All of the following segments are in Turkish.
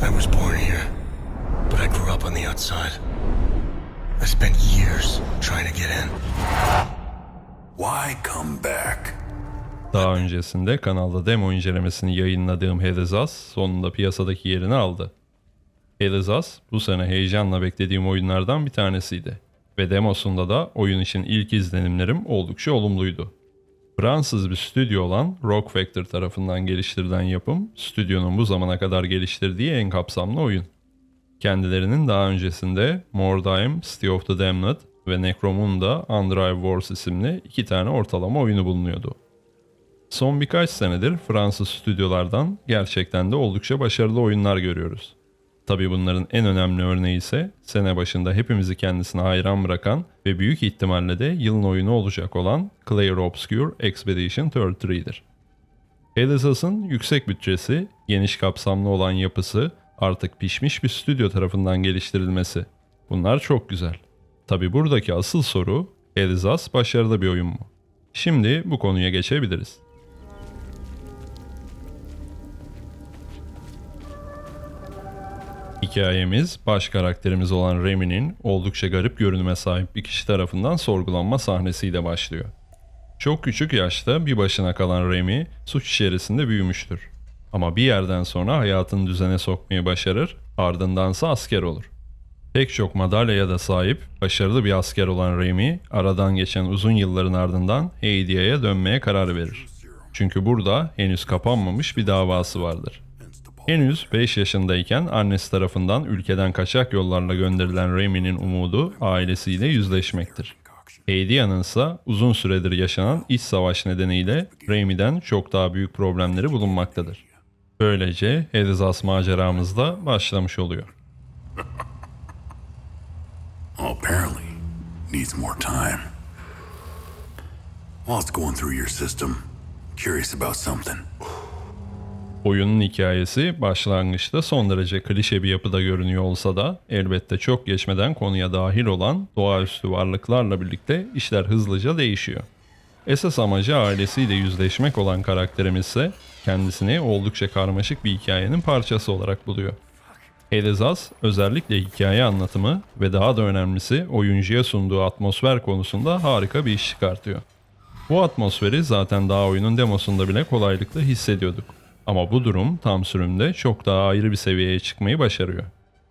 I was born here, but I grew up on the outside. I spent years trying to get in. Why come back? Daha öncesinde kanalda demo incelemesini yayınladığım Helizas sonunda piyasadaki yerini aldı. Helizas bu sene heyecanla beklediğim oyunlardan bir tanesiydi. Ve demosunda da oyun için ilk izlenimlerim oldukça olumluydu. Fransız bir stüdyo olan Rock Factor tarafından geliştirilen yapım, stüdyonun bu zamana kadar geliştirdiği en kapsamlı oyun. Kendilerinin daha öncesinde Mordheim, City of the Damned ve Necromunda Undrive Wars isimli iki tane ortalama oyunu bulunuyordu. Son birkaç senedir Fransız stüdyolardan gerçekten de oldukça başarılı oyunlar görüyoruz. Tabi bunların en önemli örneği ise sene başında hepimizi kendisine hayran bırakan ve büyük ihtimalle de yılın oyunu olacak olan Clair Obscure Expedition 33'dir. Helizas'ın yüksek bütçesi, geniş kapsamlı olan yapısı, artık pişmiş bir stüdyo tarafından geliştirilmesi. Bunlar çok güzel. Tabi buradaki asıl soru, Helizas başarılı bir oyun mu? Şimdi bu konuya geçebiliriz. Hikayemiz baş karakterimiz olan Remy'nin oldukça garip görünüme sahip bir kişi tarafından sorgulanma sahnesiyle başlıyor. Çok küçük yaşta bir başına kalan Remy suç içerisinde büyümüştür. Ama bir yerden sonra hayatını düzene sokmayı başarır, ardındansa asker olur. Pek çok madalyaya da sahip, başarılı bir asker olan Remy, aradan geçen uzun yılların ardından Heidia'ya dönmeye karar verir. Çünkü burada henüz kapanmamış bir davası vardır. Henüz 5 yaşındayken annesi tarafından ülkeden kaçak yollarla gönderilen Remy'nin umudu ailesiyle yüzleşmektir. Heidia'nın ise uzun süredir yaşanan iç savaş nedeniyle Remy'den çok daha büyük problemleri bulunmaktadır. Böylece Elizas maceramız da başlamış oluyor. Apparently needs more time. While it's going through your system, curious about something. Oyunun hikayesi başlangıçta son derece klişe bir yapıda görünüyor olsa da elbette çok geçmeden konuya dahil olan doğaüstü varlıklarla birlikte işler hızlıca değişiyor. Esas amacı ailesiyle yüzleşmek olan karakterimiz ise kendisini oldukça karmaşık bir hikayenin parçası olarak buluyor. Elizas özellikle hikaye anlatımı ve daha da önemlisi oyuncuya sunduğu atmosfer konusunda harika bir iş çıkartıyor. Bu atmosferi zaten daha oyunun demosunda bile kolaylıkla hissediyorduk. Ama bu durum tam sürümde çok daha ayrı bir seviyeye çıkmayı başarıyor.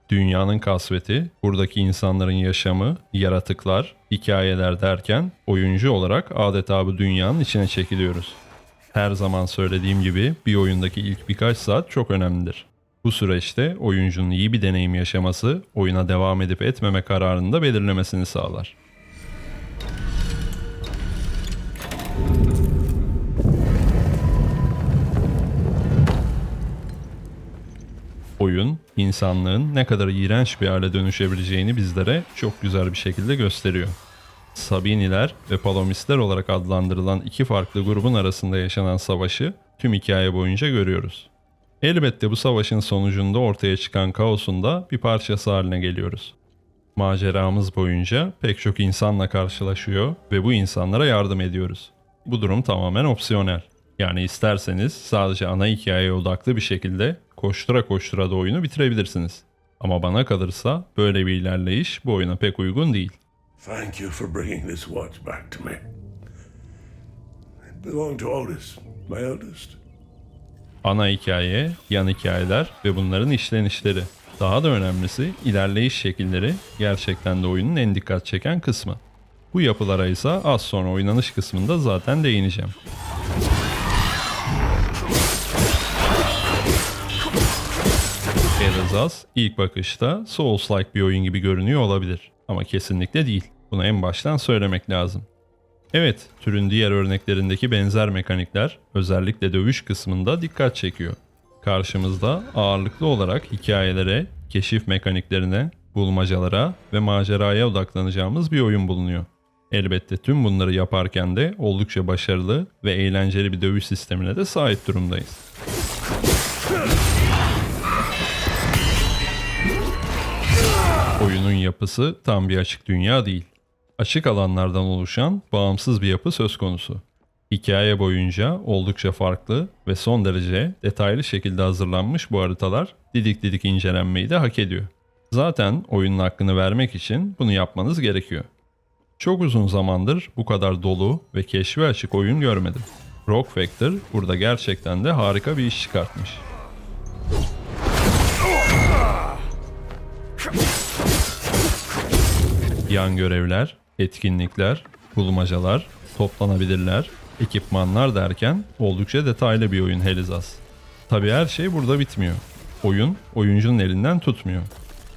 Dünyanın kasveti, buradaki insanların yaşamı, yaratıklar, hikayeler derken oyuncu olarak adeta bu dünyanın içine çekiliyoruz. Her zaman söylediğim gibi bir oyundaki ilk birkaç saat çok önemlidir. Bu süreçte oyuncunun iyi bir deneyim yaşaması, oyuna devam edip etmeme kararını da belirlemesini sağlar. Oyun, insanlığın ne kadar iğrenç bir hale dönüşebileceğini bizlere çok güzel bir şekilde gösteriyor. Sabiniler ve Palomistler olarak adlandırılan iki farklı grubun arasında yaşanan savaşı tüm hikaye boyunca görüyoruz. Elbette bu savaşın sonucunda ortaya çıkan kaosun da bir parçası haline geliyoruz. Maceramız boyunca pek çok insanla karşılaşıyor ve bu insanlara yardım ediyoruz. Bu durum tamamen opsiyonel. Yani isterseniz sadece ana hikayeye odaklı bir şekilde koştura koştura da oyunu bitirebilirsiniz. Ama bana kalırsa böyle bir ilerleyiş bu oyuna pek uygun değil. Thank you for bringing this watch back to me. It belonged to Otis, my eldest. Ana hikaye, yan hikayeler ve bunların işlenişleri. Daha da önemlisi ilerleyiş şekilleri gerçekten de oyunun en dikkat çeken kısmı. Bu yapılara ise az sonra oynanış kısmında zaten değineceğim. Elazaz ilk bakışta Souls-like bir oyun gibi görünüyor olabilir ama kesinlikle değil. Bunu en baştan söylemek lazım. Evet, türün diğer örneklerindeki benzer mekanikler özellikle dövüş kısmında dikkat çekiyor. Karşımızda ağırlıklı olarak hikayelere, keşif mekaniklerine, bulmacalara ve maceraya odaklanacağımız bir oyun bulunuyor. Elbette tüm bunları yaparken de oldukça başarılı ve eğlenceli bir dövüş sistemine de sahip durumdayız. Oyunun yapısı tam bir açık dünya değil. Açık alanlardan oluşan bağımsız bir yapı söz konusu. Hikaye boyunca oldukça farklı ve son derece detaylı şekilde hazırlanmış bu haritalar didik didik incelenmeyi de hak ediyor. Zaten oyunun hakkını vermek için bunu yapmanız gerekiyor. Çok uzun zamandır bu kadar dolu ve keşfe açık oyun görmedim. Rock Factor burada gerçekten de harika bir iş çıkartmış. Yan görevler, etkinlikler, bulmacalar, toplanabilirler, ekipmanlar derken oldukça detaylı bir oyun Helizas. Tabi her şey burada bitmiyor. Oyun oyuncunun elinden tutmuyor.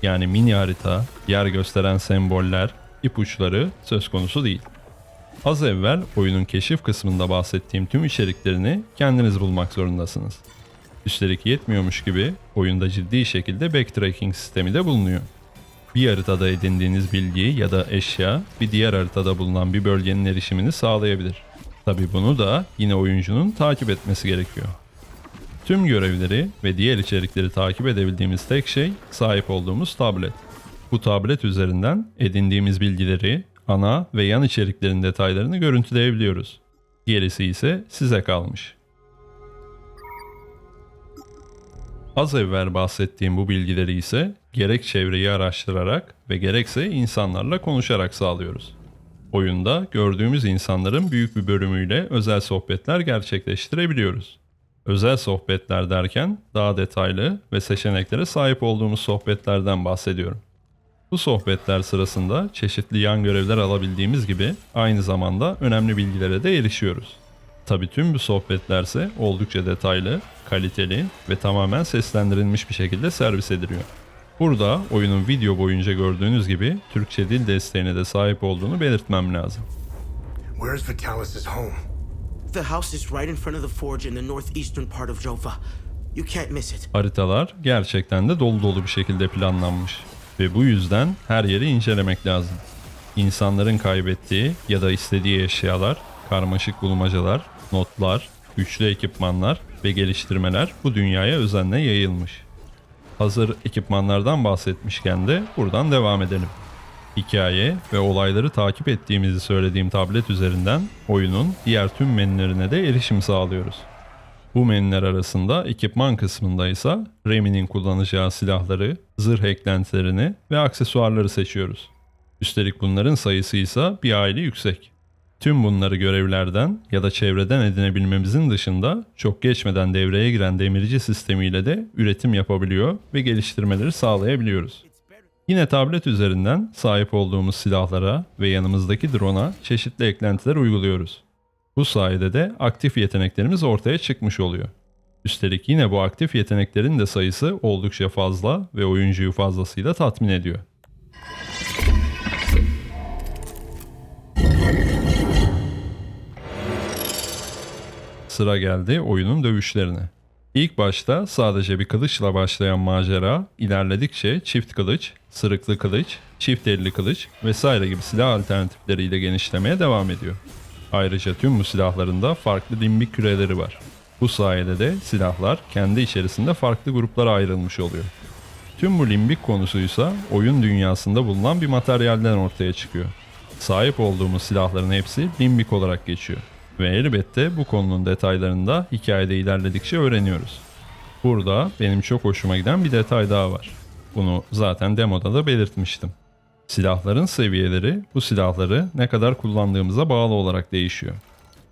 Yani mini harita, yer gösteren semboller, ipuçları söz konusu değil. Az evvel oyunun keşif kısmında bahsettiğim tüm içeriklerini kendiniz bulmak zorundasınız. Üstelik yetmiyormuş gibi oyunda ciddi şekilde backtracking sistemi de bulunuyor. Bir haritada edindiğiniz bilgi ya da eşya bir diğer haritada bulunan bir bölgenin erişimini sağlayabilir. Tabi bunu da yine oyuncunun takip etmesi gerekiyor. Tüm görevleri ve diğer içerikleri takip edebildiğimiz tek şey sahip olduğumuz tablet. Bu tablet üzerinden edindiğimiz bilgileri, ana ve yan içeriklerin detaylarını görüntüleyebiliyoruz. Gerisi ise size kalmış. Az evvel bahsettiğim bu bilgileri ise gerek çevreyi araştırarak ve gerekse insanlarla konuşarak sağlıyoruz. Oyunda gördüğümüz insanların büyük bir bölümüyle özel sohbetler gerçekleştirebiliyoruz. Özel sohbetler derken daha detaylı ve seçeneklere sahip olduğumuz sohbetlerden bahsediyorum. Bu sohbetler sırasında çeşitli yan görevler alabildiğimiz gibi aynı zamanda önemli bilgilere de erişiyoruz. Tabi tüm bu sohbetlerse oldukça detaylı, kaliteli ve tamamen seslendirilmiş bir şekilde servis ediliyor. Burada oyunun video boyunca gördüğünüz gibi Türkçe dil desteğine de sahip olduğunu belirtmem lazım. Where's Vitalis' home? The house is right in front of the forge in the northeastern part of Jova. You can't miss it. Haritalar gerçekten de dolu dolu bir şekilde planlanmış ve bu yüzden her yeri incelemek lazım. İnsanların kaybettiği ya da istediği eşyalar, karmaşık bulmacalar, notlar, güçlü ekipmanlar ve geliştirmeler bu dünyaya özenle yayılmış. Hazır ekipmanlardan bahsetmişken de buradan devam edelim. Hikaye ve olayları takip ettiğimizi söylediğim tablet üzerinden oyunun diğer tüm menülerine de erişim sağlıyoruz. Bu menüler arasında ekipman kısmında ise Remy'nin kullanacağı silahları, zırh eklentilerini ve aksesuarları seçiyoruz. Üstelik bunların sayısı ise bir aile yüksek. Tüm bunları görevlerden ya da çevreden edinebilmemizin dışında çok geçmeden devreye giren demirci sistemiyle de üretim yapabiliyor ve geliştirmeleri sağlayabiliyoruz. Yine tablet üzerinden sahip olduğumuz silahlara ve yanımızdaki drone'a çeşitli eklentiler uyguluyoruz. Bu sayede de aktif yeteneklerimiz ortaya çıkmış oluyor. Üstelik yine bu aktif yeteneklerin de sayısı oldukça fazla ve oyuncuyu fazlasıyla tatmin ediyor. Sıra geldi oyunun dövüşlerine. İlk başta sadece bir kılıçla başlayan macera ilerledikçe çift kılıç, sırıklı kılıç, çift elli kılıç vesaire gibi silah alternatifleriyle genişlemeye devam ediyor. Ayrıca tüm bu silahların da farklı limbik küreleri var. Bu sayede de silahlar kendi içerisinde farklı gruplara ayrılmış oluyor. Tüm bu limbik konusuysa oyun dünyasında bulunan bir materyalden ortaya çıkıyor. Sahip olduğumuz silahların hepsi limbik olarak geçiyor. Ve elbette bu konunun detaylarını da hikayede ilerledikçe öğreniyoruz. Burada benim çok hoşuma giden bir detay daha var. Bunu zaten demoda da belirtmiştim. Silahların seviyeleri bu silahları ne kadar kullandığımıza bağlı olarak değişiyor.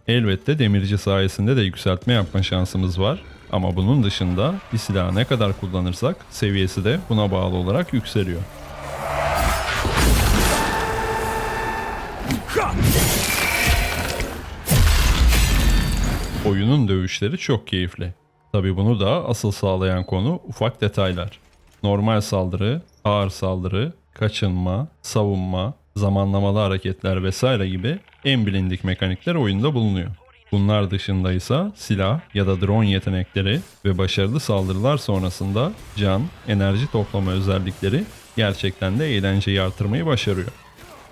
Elbette demirci sayesinde de yükseltme yapma şansımız var ama bunun dışında bir silahı ne kadar kullanırsak seviyesi de buna bağlı olarak yükseliyor. Oyunun dövüşleri çok keyifli. Tabi bunu da asıl sağlayan konu ufak detaylar. Normal saldırı, ağır saldırı, kaçınma, savunma, zamanlamalı hareketler vesaire gibi en bilindik mekanikler oyunda bulunuyor. Bunlar dışında ise silah ya da drone yetenekleri ve başarılı saldırılar sonrasında can, enerji toplama özellikleri gerçekten de eğlenceyi artırmayı başarıyor.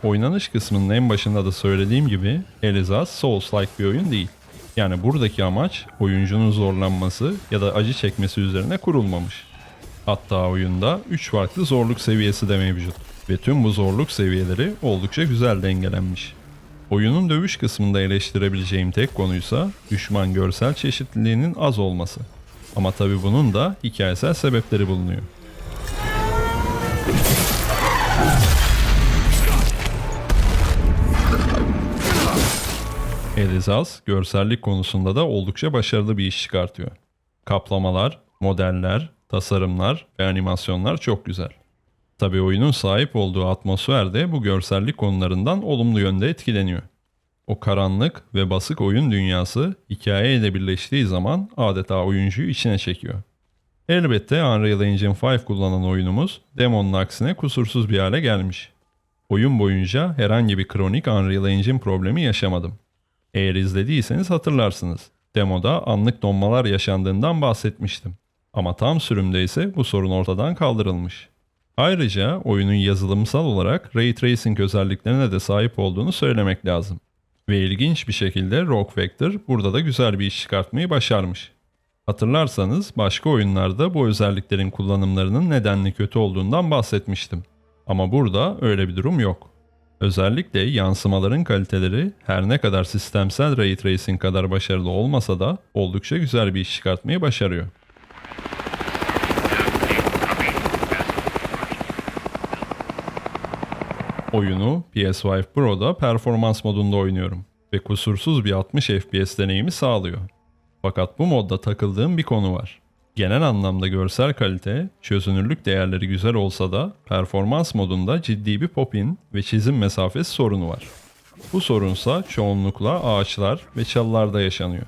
Oynanış kısmının en başında da söylediğim gibi Elizas Souls-like bir oyun değil. Yani buradaki amaç oyuncunun zorlanması ya da acı çekmesi üzerine kurulmamış. Hatta oyunda 3 farklı zorluk seviyesi de mevcut ve tüm bu zorluk seviyeleri oldukça güzel dengelenmiş. Oyunun dövüş kısmında eleştirebileceğim tek konuysa düşman görsel çeşitliliğinin az olması. Ama tabi bunun da hikayesel sebepleri bulunuyor. Elizaz görsellik konusunda da oldukça başarılı bir iş çıkartıyor. Kaplamalar, modeller, tasarımlar ve animasyonlar çok güzel. Tabi oyunun sahip olduğu atmosfer de bu görsellik konularından olumlu yönde etkileniyor. O karanlık ve basık oyun dünyası hikayeyle birleştiği zaman adeta oyuncuyu içine çekiyor. Elbette Unreal Engine 5 kullanan oyunumuz demonun aksine kusursuz bir hale gelmiş. Oyun boyunca herhangi bir kronik Unreal Engine problemi yaşamadım. Eğer izlediyseniz hatırlarsınız. Demoda anlık donmalar yaşandığından bahsetmiştim. Ama tam sürümde ise bu sorun ortadan kaldırılmış. Ayrıca oyunun yazılımsal olarak Ray Tracing özelliklerine de sahip olduğunu söylemek lazım. Ve ilginç bir şekilde Rock Vector burada da güzel bir iş çıkartmayı başarmış. Hatırlarsanız başka oyunlarda bu özelliklerin kullanımlarının nedenli kötü olduğundan bahsetmiştim. Ama burada öyle bir durum yok. Özellikle yansımaların kaliteleri her ne kadar sistemsel ray tracing kadar başarılı olmasa da oldukça güzel bir iş çıkartmayı başarıyor. Oyunu PS5 Pro'da performans modunda oynuyorum ve kusursuz bir 60 FPS deneyimi sağlıyor. Fakat bu modda takıldığım bir konu var. Genel anlamda görsel kalite, çözünürlük değerleri güzel olsa da performans modunda ciddi bir pop-in ve çizim mesafesi sorunu var. Bu sorunsa çoğunlukla ağaçlar ve çalılarda yaşanıyor.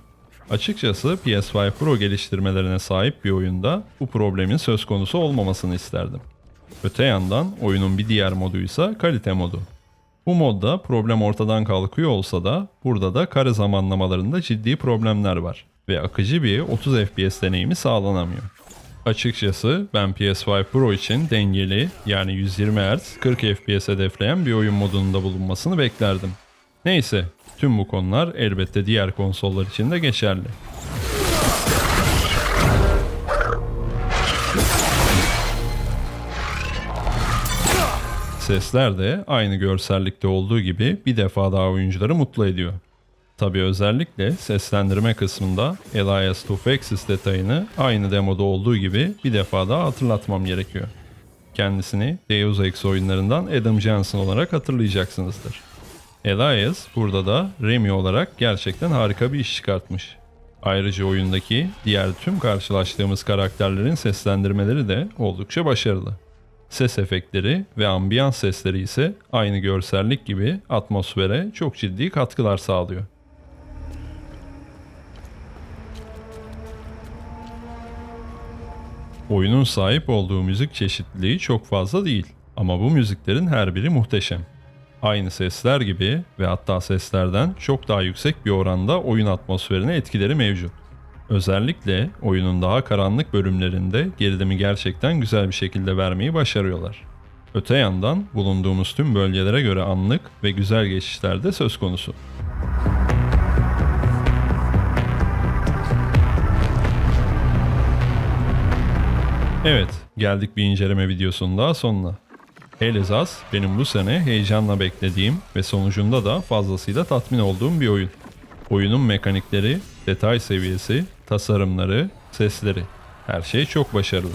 Açıkçası PS5 Pro geliştirmelerine sahip bir oyunda bu problemin söz konusu olmamasını isterdim. Öte yandan oyunun bir diğer moduysa kalite modu. Bu modda problem ortadan kalkıyor olsa da burada da kare zamanlamalarında ciddi problemler var ve akıcı bir 30 FPS deneyimi sağlanamıyor. Açıkçası ben PS5 Pro için dengeli yani 120 Hz 40 FPS hedefleyen bir oyun modunun da bulunmasını beklerdim. Neyse tüm bu konular elbette diğer konsollar için de geçerli. Sesler de aynı görsellikte olduğu gibi bir defa daha oyuncuları mutlu ediyor. Tabi özellikle seslendirme kısmında Elias Tufexis detayını aynı demoda olduğu gibi bir defa daha hatırlatmam gerekiyor. Kendisini Deus Ex oyunlarından Adam Jensen olarak hatırlayacaksınızdır. Elias burada da Remy olarak gerçekten harika bir iş çıkartmış. Ayrıca oyundaki diğer tüm karşılaştığımız karakterlerin seslendirmeleri de oldukça başarılı. Ses efektleri ve ambiyans sesleri ise aynı görsellik gibi atmosfere çok ciddi katkılar sağlıyor. Oyunun sahip olduğu müzik çeşitliliği çok fazla değil ama bu müziklerin her biri muhteşem. Aynı sesler gibi ve hatta seslerden çok daha yüksek bir oranda oyun atmosferine etkileri mevcut. Özellikle oyunun daha karanlık bölümlerinde gerilimi gerçekten güzel bir şekilde vermeyi başarıyorlar. Öte yandan bulunduğumuz tüm bölgelere göre anlık ve güzel geçişler de söz konusu. Evet, geldik bir inceleme videosunun daha sonuna. Elizaz benim bu sene heyecanla beklediğim ve sonucunda da fazlasıyla tatmin olduğum bir oyun. Oyunun mekanikleri, detay seviyesi, tasarımları, sesleri her şey çok başarılı.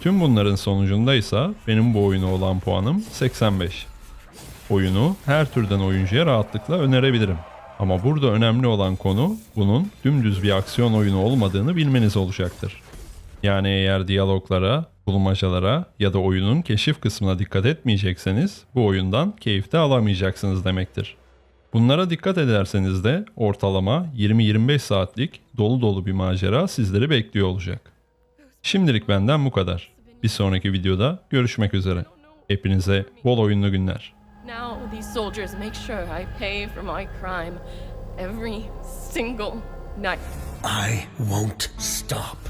Tüm bunların sonucunda ise benim bu oyuna olan puanım 85. Oyunu her türden oyuncuya rahatlıkla önerebilirim. Ama burada önemli olan konu bunun dümdüz bir aksiyon oyunu olmadığını bilmeniz olacaktır. Yani eğer diyaloglara, bulmacalara ya da oyunun keşif kısmına dikkat etmeyecekseniz bu oyundan keyif de alamayacaksınız demektir. Bunlara dikkat ederseniz de ortalama 20-25 saatlik dolu dolu bir macera sizleri bekliyor olacak. Şimdilik benden bu kadar. Bir sonraki videoda görüşmek üzere. Hepinize bol oyunlu günler. Now these soldiers make sure I pay for my crime every single night. I won't stop.